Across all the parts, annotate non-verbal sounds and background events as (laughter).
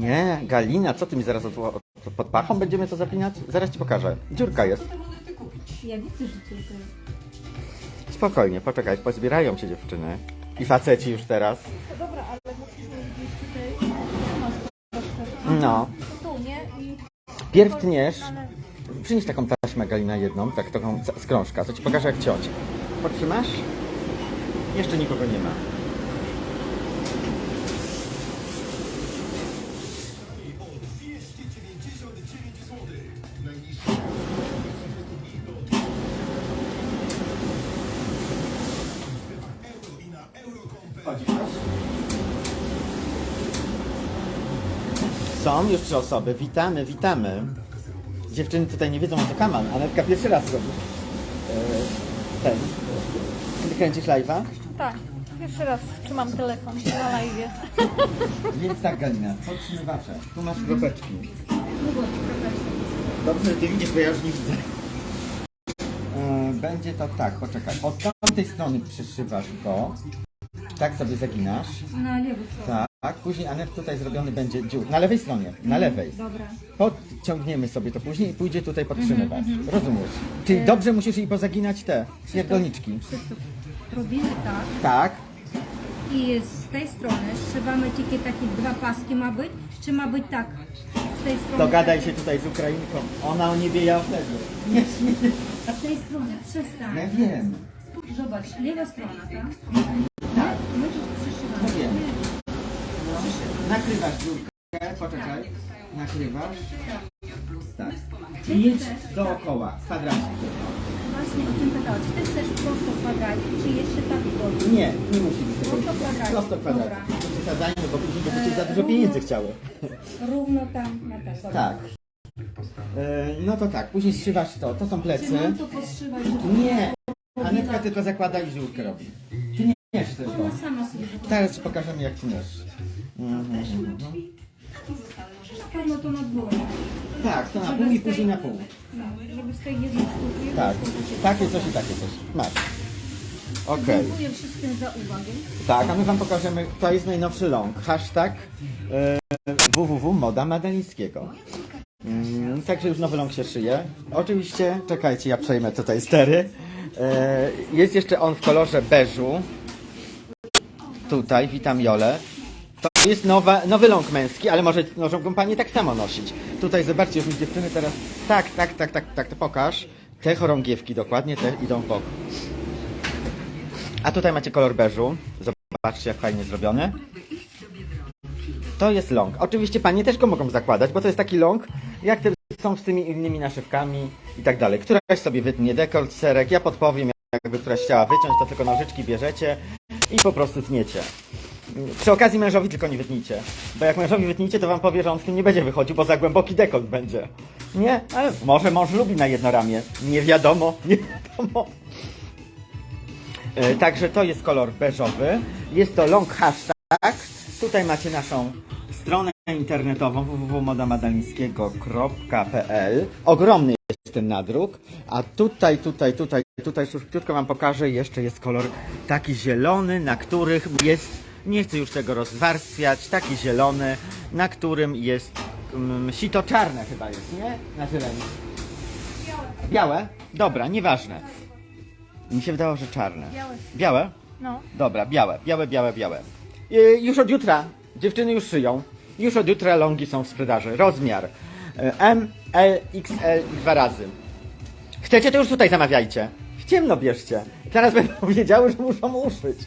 Nie, Galina, co ty mi zaraz od, od, pod pachą będziemy to zapinać? Zaraz ci pokażę. Dziurka jest. Ja widzę, że tylko. Spokojnie, poczekaj, pozbierają się dziewczyny. I faceci już teraz. No dobra, ale musisz gdzieś tutaj... No. Tu, nie? I... Pierw tniesz. Przynieś taką taśmę Galina jedną, tak taką z krążka, to ci pokażę jak ciąć. Podtrzymasz? Jeszcze nikogo nie ma. Są już trzy osoby. Witamy, witamy. Dziewczyny tutaj nie wiedzą co kaman, a Netka pierwszy raz robi. E, ten. Ty kręcisz live'a? Tak, pierwszy raz trzymam telefon na live. (laughs) Więc tak Galina, podtrzymywacze. Tu masz kropeczki. Dobrze, że ty widzisz, bo ja już nie widzę. E, Będzie to tak, poczekaj. Od tamtej strony przyszywasz go. Tak sobie zaginasz. Na lewą stronę. Tak. Później Anet tutaj zrobiony będzie dziób. Na lewej stronie, na lewej. Dobra. Podciągniemy sobie to później i pójdzie tutaj podtrzymywać. Rozumiesz? Czyli dobrze musisz jej pozaginać te pierdolniczki. Krzysztof, robimy tak Tak. i z tej strony szywamy tylko takie dwa paski ma być, czy ma być tak? Z tej strony Dogadaj się tutaj z Ukrainką. Ona o niebie, ja o wtedy. Nie śmiej. A z tej strony przestań. Ja wiem. Zobacz, lewa strona, tak? Tak, My tu no przyszywamy. wiem. Nakrywasz dziurkę, poczekaj. Nakrywasz. Tak. I jedź dookoła, kwadracie. Właśnie o tym pytałam. Czy ty chcesz prosto kwadrat, czy jeszcze tak zrobić? Nie, nie musi być tego. Prosto kwadracie. Prosto kwadrat. Dobra. To przesadzajmy, bo później będziecie za dużo pieniędzy chciały. Równo tam na tak. Tak. E, no to tak, później zszywasz to, to są Czy plecy. mam to poszywać, żeby... Nie, Anetka tylko zakłada i dziurkę robi. Ty nie. Ona sama sobie Teraz ci pokażemy jak Mhm. Na pewno to na. Tak, to na pół i później na pół. Żeby z tej jednej sztuki. Tak, takie coś i takie coś. Masz. Okej. Dziękuję wszystkim za uwagę. Tak, a my wam pokażemy, to jest najnowszy long. Hashtag e, www moda Madalińskiego. Mm, także już nowy long się szyje. Oczywiście, czekajcie, ja przejmę tutaj stery. E, jest jeszcze on w kolorze beżu. Tutaj, witam Jolę. To jest nowa, nowy long męski, ale może możą go panie tak samo nosić. Tutaj zobaczcie, już mi dziewczyny teraz... Tak, tak, tak, tak, tak, to pokaż. Te chorągiewki dokładnie, te idą w bok. A tutaj macie kolor beżu. Zobaczcie, jak fajnie zrobione. To jest long. Oczywiście panie też go mogą zakładać, bo to jest taki long, jak te są z tymi innymi naszywkami i tak dalej. Któraś sobie wytnie dekolt, serek, ja podpowiem, jakby któraś chciała wyciąć, to tylko nożyczki bierzecie i po prostu tniecie. Przy okazji mężowi tylko nie wytnijcie, bo jak mężowi wytnijcie, to wam powie, że on z tym nie będzie wychodził, bo za głęboki dekolt będzie. Nie? Ale może mąż lubi na jedno ramię. Nie wiadomo, (laughs) nie wiadomo. E, Także to jest kolor beżowy. Jest to long hashtag. Tutaj macie naszą stronę internetową www.modamadalińskiego.pl Ogromny jest ten nadruk. A tutaj, tutaj, tutaj, tutaj szybciutko wam pokażę. Jeszcze jest kolor taki zielony, na których jest, nie chcę już tego rozwarstwiać, taki zielony, na którym jest mm, sito czarne chyba jest, nie? Na zieleni. Białe? Dobra, nieważne. Mi się wydało, że czarne. Białe. Białe? No. Dobra, białe, białe, białe, białe. Yy, już od jutra. Dziewczyny już szyją. Już od jutra longi są w sprzedaży. Rozmiar yy, M, L, XL i dwa razy. Chcecie, to już tutaj zamawiajcie. W ciemno bierzcie. Teraz będą (laughs) wiedziały, że muszą uszyć.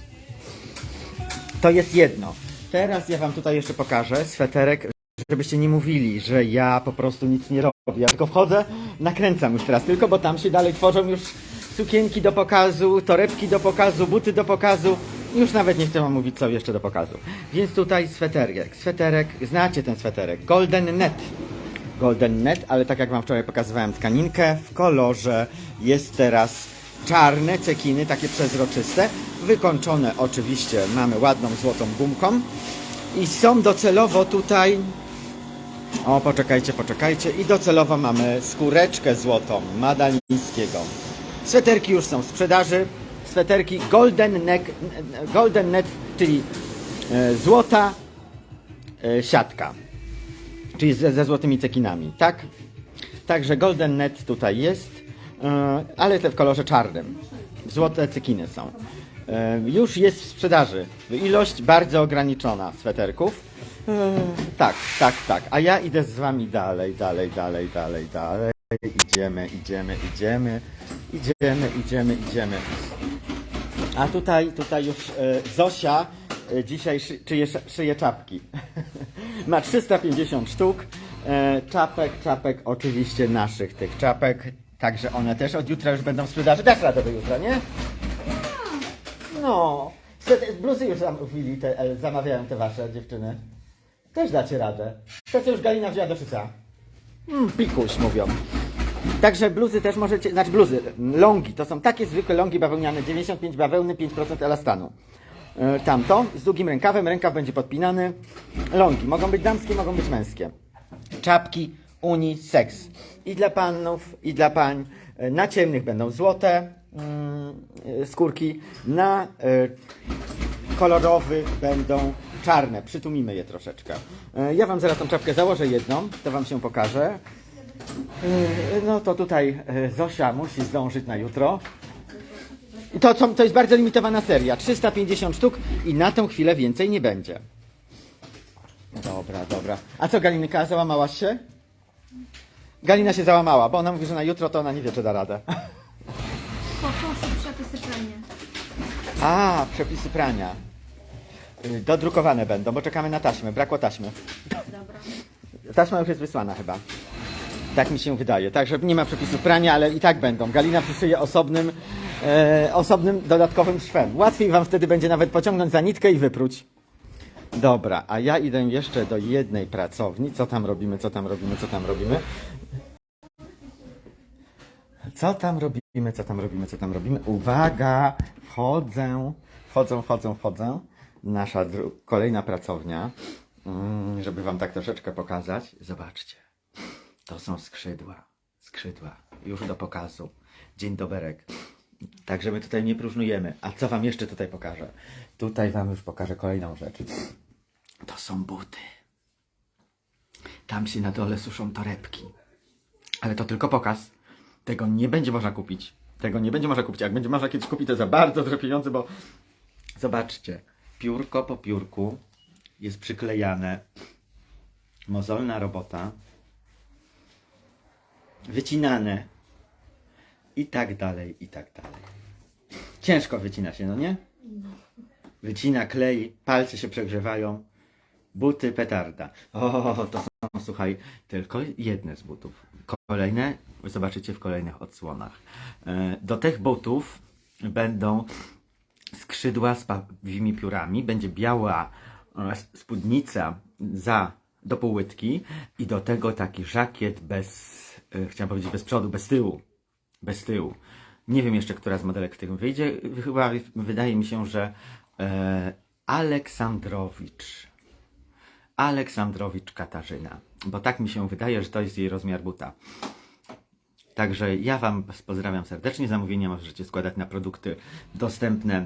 To jest jedno. Teraz ja wam tutaj jeszcze pokażę sweterek, żebyście nie mówili, że ja po prostu nic nie robię. Ja tylko wchodzę, nakręcam już teraz tylko, bo tam się dalej tworzą już sukienki do pokazu, torebki do pokazu, buty do pokazu. Już nawet nie chcę wam mówić, co jeszcze do pokazu. Więc tutaj sweterek. Sweterek, znacie ten sweterek. Golden Net. Golden Net, ale tak jak wam wczoraj pokazywałem tkaninkę, w kolorze jest teraz czarne cekiny, takie przezroczyste, wykończone oczywiście, mamy ładną złotą gumką i są docelowo tutaj o, poczekajcie, poczekajcie. I docelowo mamy skóreczkę złotą Madalińskiego. Sweterki już są w sprzedaży. Sweterki Golden, Neck, Golden Net, czyli e, złota e, siatka. czyli ze, ze złotymi cekinami, tak? Także Golden Net tutaj jest, ale te w kolorze czarnym. Złote cekiny są. E, Już jest w sprzedaży. Ilość bardzo ograniczona sweterków. E, Tak, tak, tak. A ja idę z wami dalej, dalej, dalej, dalej, dalej. Idziemy, idziemy, idziemy, idziemy, idziemy, idziemy. A tutaj, tutaj już e, Zosia e, dzisiaj czyje, szyje czapki. (laughs) Ma 350 sztuk. E, czapek, czapek oczywiście naszych tych czapek. Także one też od jutra już będą w sprzedaży. Dasz radę do jutra, nie? No. Bluzy już zamówili, te, e, zamawiają te wasze dziewczyny. Też dacie radę. To co już Galina wzięła do szyca. Mm, pikuś mówią. Także bluzy też możecie, znaczy bluzy, longi, to są takie zwykłe longi bawełniane, 95 bawełny, 5% elastanu. E, Tamto, z długim rękawem, rękaw będzie podpinany. Longi, mogą być damskie, mogą być męskie. Czapki, unisex. I dla panów, i dla pań. E, Na ciemnych będą złote mm, e, skórki, na e, kolorowych będą czarne. Przytumimy je troszeczkę. E, Ja wam zaraz tą czapkę założę jedną, to wam się pokażę. Yy, No to tutaj yy, Zosia musi zdążyć na jutro. To, to jest bardzo limitowana seria. 350 sztuk i na tę chwilę więcej nie będzie. Dobra, dobra. A co Galinka, załamałaś się? Galina się załamała, bo ona mówi, że na jutro to ona nie wie, czy da radę. Poproszę przepisy prania. A, przepisy prania. Yy, Dodrukowane będą, bo czekamy na taśmę. Brakło taśmy. Dobra. Taśma już jest wysłana chyba. Tak mi się wydaje. Także nie ma przepisów prania, ale i tak będą. Galina przyszyje osobnym, e, osobnym dodatkowym szwem. Łatwiej wam wtedy będzie nawet pociągnąć za nitkę i wypróć. Dobra, a ja idę jeszcze do jednej pracowni. Co tam robimy, co tam robimy, co tam robimy? Co tam robimy, co tam robimy, co tam robimy? Uwaga, wchodzę, wchodzę, wchodzę, wchodzę. Nasza kolejna pracownia, mm, żeby wam tak troszeczkę pokazać. Zobaczcie, to są skrzydła, skrzydła, już do pokazu. Dzień doberek. Także my tutaj nie próżnujemy. A co wam jeszcze tutaj pokażę? Tutaj wam już pokażę kolejną rzecz. To są buty. Tam się na dole suszą torebki. Ale to tylko pokaz. Tego nie będzie można kupić. Tego nie będzie można kupić. Jak będzie można kiedyś kupić, to za bardzo duże pieniądze, bo zobaczcie, piórko po piórku jest przyklejane. Mozolna robota. Wycinane. I tak dalej, i tak dalej. Ciężko wycina się, no nie? Wycina, klei, palce się przegrzewają. Buty petarda. O, to są, słuchaj, tylko jedne z butów. Kolejne zobaczycie w kolejnych odsłonach. E, Do tych butów będą skrzydła z pawimi piórami. Będzie biała e, spódnica za do półłytki i do tego taki żakiet bez, e, chciałem powiedzieć bez przodu, bez tyłu. Bez tyłu. Nie wiem jeszcze, która z modelek tym wyjdzie. Chyba wydaje mi się, że e, Aleksandrowicz. Aleksandrowicz Katarzyna. Bo tak mi się wydaje, że to jest jej rozmiar buta. Także ja Wam pozdrawiam serdecznie. Zamówienia możecie składać na produkty dostępne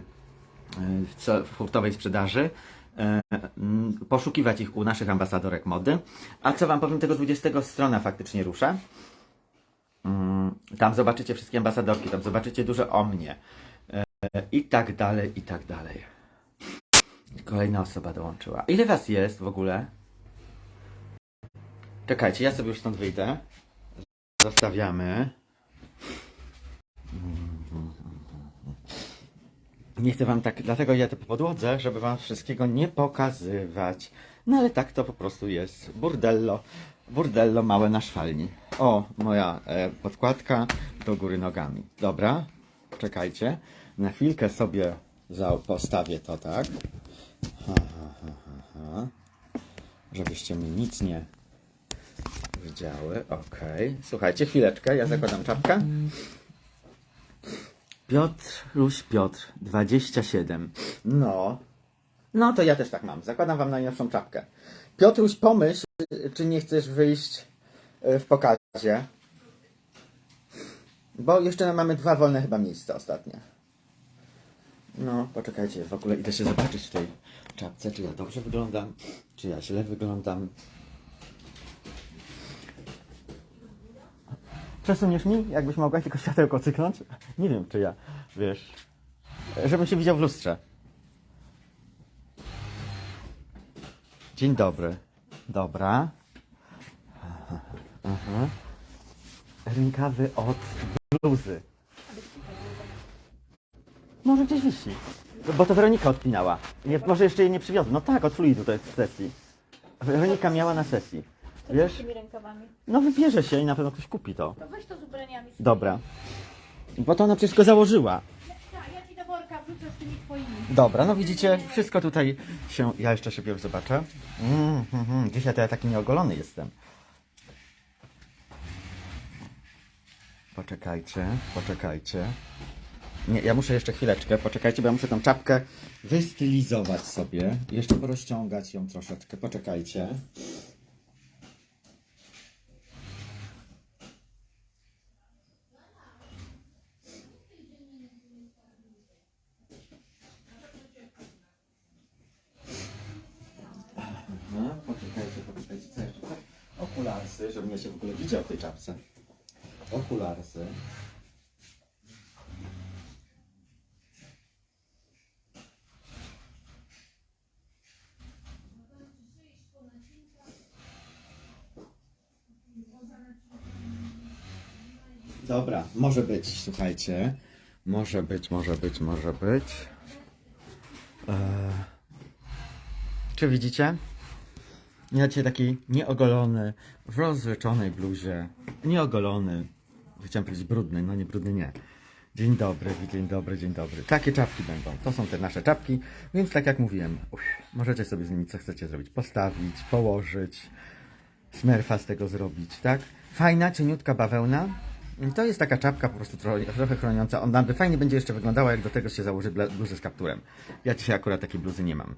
e, w hurtowej sprzedaży. E, mm, Poszukiwać ich u naszych ambasadorek mody. A co Wam powiem, tego 20 strona faktycznie rusza. Mm, Tam zobaczycie wszystkie ambasadorki, tam zobaczycie dużo o mnie. E, I tak dalej, i tak dalej. Kolejna osoba dołączyła. Ile was jest w ogóle? Czekajcie, ja sobie już stąd wyjdę. Zostawiamy. Nie chcę wam tak, dlatego ja to po podłodze, żeby wam wszystkiego nie pokazywać. No ale tak to po prostu jest. Burdello. Burdello małe na szwalni. O, moja e, podkładka do góry nogami. Dobra, czekajcie. Na chwilkę sobie postawię to tak. Ha, ha, ha, ha. Żebyście mi nic nie widziały. Okej. Słuchajcie, chwileczkę, ja zakładam czapkę. Piotr, Ruś Piotr, 27. No. No to ja też tak mam. Zakładam wam najnowszą czapkę. Piotruś, pomyśl, czy nie chcesz wyjść E, w pokazie. Bo jeszcze mamy dwa wolne chyba miejsca ostatnie. No, poczekajcie, w ogóle idę się zobaczyć w tej czapce, czy ja dobrze wyglądam, czy ja źle wyglądam. Przesuniesz mi, jakbyś mogła tylko światełko cyknąć? Nie wiem, czy ja, wiesz, żebym się widział w lustrze. Dzień dobry. Dobra. Aha. Rękawy od bluzy. Może gdzieś wisi. Bo to Weronika odpinała. Nie, może jeszcze jej nie przywiozła. No tak, od fluidu to jest z sesji. Weronika miała na sesji. Wiesz? tymi rękawami. No wybierze się i na pewno ktoś kupi to. To weź to z ubraniami. Dobra. Bo to ona przecież go założyła. Tak, ja ci do worka wrzucę z tymi twoimi. Dobra, no widzicie, wszystko tutaj się... Ja jeszcze szybciej zobaczę. Mm, mm, mm. Dzisiaj to ja taki nieogolony jestem. Poczekajcie, poczekajcie. Nie, ja muszę jeszcze chwileczkę, poczekajcie, bo ja muszę tą czapkę wystylizować sobie. Jeszcze porozciągać ją troszeczkę, poczekajcie. Poczekajcie, co jeszcze? Okularsy, żebym ja się w ogóle widział w tej czapce. Okularsy. Dobra, może być, słuchajcie. Może być, może być, może być. Eee, czy widzicie? Ja cię taki nieogolony, w rozrzeczonej bluzie, nieogolony, chciałem powiedzieć brudny, no nie brudny nie. Dzień dobry, dzień dobry, dzień dobry. Takie czapki będą, to są te nasze czapki, więc tak jak mówiłem, możecie sobie z nimi co chcecie zrobić, postawić, położyć, smerfa z tego zrobić, tak? Fajna, cieniutka bawełna. To jest taka czapka po prostu trochę, trochę chroniąca. Ona by fajnie będzie jeszcze wyglądała, jak do tego się założy bluzę z kapturem. Ja dzisiaj akurat takiej bluzy nie mam.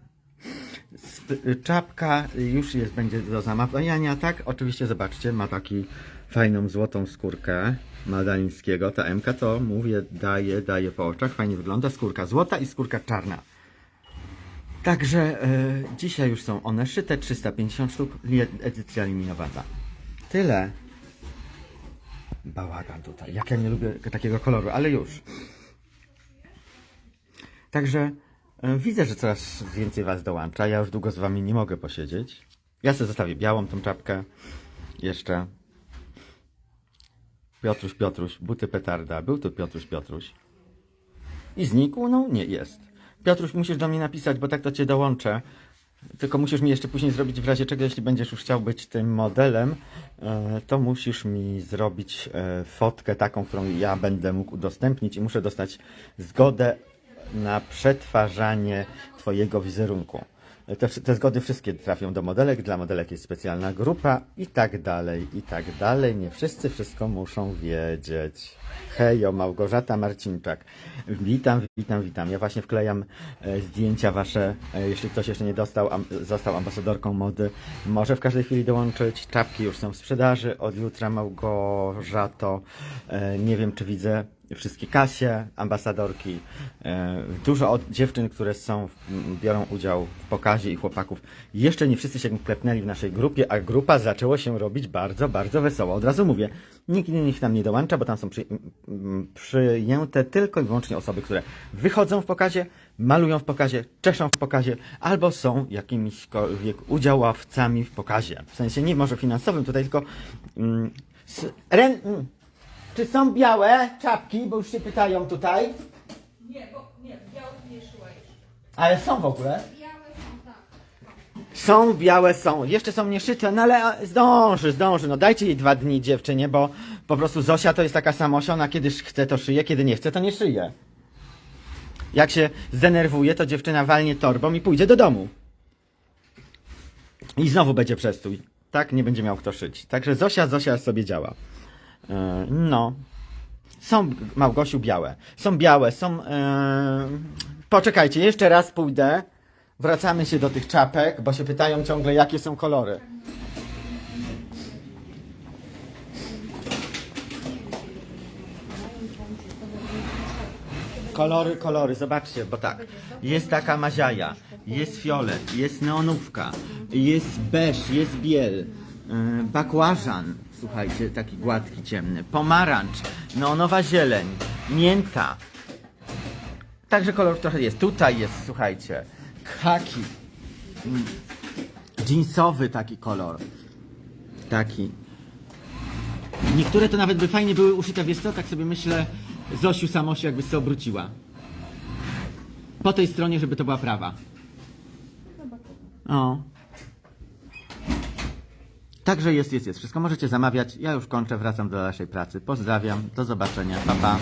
Czapka już jest, będzie do zamawiania, tak? Oczywiście zobaczcie, ma taki fajną złotą skórkę Madalińskiego. Ta MK to mówię, daje, daje po oczach, fajnie wygląda. Skórka złota i skórka czarna. Także e, dzisiaj już są one szyte, 350 sztuk, edycja liminowana. Tyle. Bałagan tutaj. Jak ja nie lubię takiego koloru, ale już. Także widzę, że coraz więcej Was dołącza. Ja już długo z Wami nie mogę posiedzieć. Ja sobie zostawię białą tą czapkę. Jeszcze. Piotruś, Piotruś, buty petarda. Był tu Piotruś, Piotruś. I znikł? No nie jest. Piotruś, musisz do mnie napisać, bo tak to Cię dołączę. Tylko musisz mi jeszcze później zrobić, w razie czego, jeśli będziesz już chciał być tym modelem, e, to musisz mi zrobić e, fotkę taką, którą ja będę mógł udostępnić i muszę dostać zgodę na przetwarzanie Twojego wizerunku. Te, te zgody wszystkie trafią do modelek, dla modelek jest specjalna grupa i tak dalej, i tak dalej. Nie wszyscy wszystko muszą wiedzieć. Hejo, Małgorzata Marcinczak. Witam, witam, witam. Ja właśnie wklejam e, zdjęcia wasze. E, jeśli ktoś jeszcze nie dostał, am, został ambasadorką mody, może w każdej chwili dołączyć. Czapki już są w sprzedaży. Od jutra Małgorzato. E, nie wiem, czy widzę wszystkie Kasie, ambasadorki. E, dużo od dziewczyn, które są, biorą udział w pokazie i chłopaków. Jeszcze nie wszyscy się klepnęli w naszej grupie, a grupa zaczęło się robić bardzo, bardzo wesoło. Od razu mówię, nikt inny tam nie dołącza, bo tam są przy, przyjęte tylko i wyłącznie osoby, które wychodzą w pokazie, malują w pokazie, czeszą w pokazie, albo są jakimiśkolwiek udziałowcami w pokazie. W sensie nie może finansowym tutaj, tylko... Mm, s, ren, mm, czy są białe czapki, bo już się pytają tutaj? Nie, bo nie, białych nie szyła jeszcze. Ale są w ogóle? Są białe, są. Jeszcze są nieszyte, no ale a, zdąży, zdąży. No dajcie jej dwa dni dziewczynie, bo po prostu Zosia to jest taka samosia, ona kiedy chce to szyje, kiedy nie chce to nie szyje. Jak się zdenerwuje, to dziewczyna walnie torbą i pójdzie do domu. I znowu będzie przestój. Tak? Nie będzie miał kto szyć. Także Zosia, Zosia sobie działa. E, no. Są, Małgosiu, białe. Są białe, są... E... Poczekajcie, jeszcze raz pójdę. Wracamy się do tych czapek, bo się pytają ciągle, jakie są kolory. Kolory, kolory, zobaczcie, bo tak. Jest taka maziaja, jest fiolet, jest neonówka, jest beż, jest biel, yy, bakłażan, słuchajcie, taki gładki, ciemny. Pomarańcz, neonowa zieleń, mięta. Także kolor trochę jest. Tutaj jest, słuchajcie, khaki. Mm. Jeansowy taki kolor. Taki. Niektóre to nawet by fajnie były uszyte, wiesz co, tak sobie myślę, Zosiu Samosiu jakby się obróciła. Po tej stronie, żeby to była prawa. O. Także jest, jest, jest. Wszystko możecie zamawiać. Ja już kończę, wracam do dalszej pracy. Pozdrawiam, do zobaczenia. Pa, pa.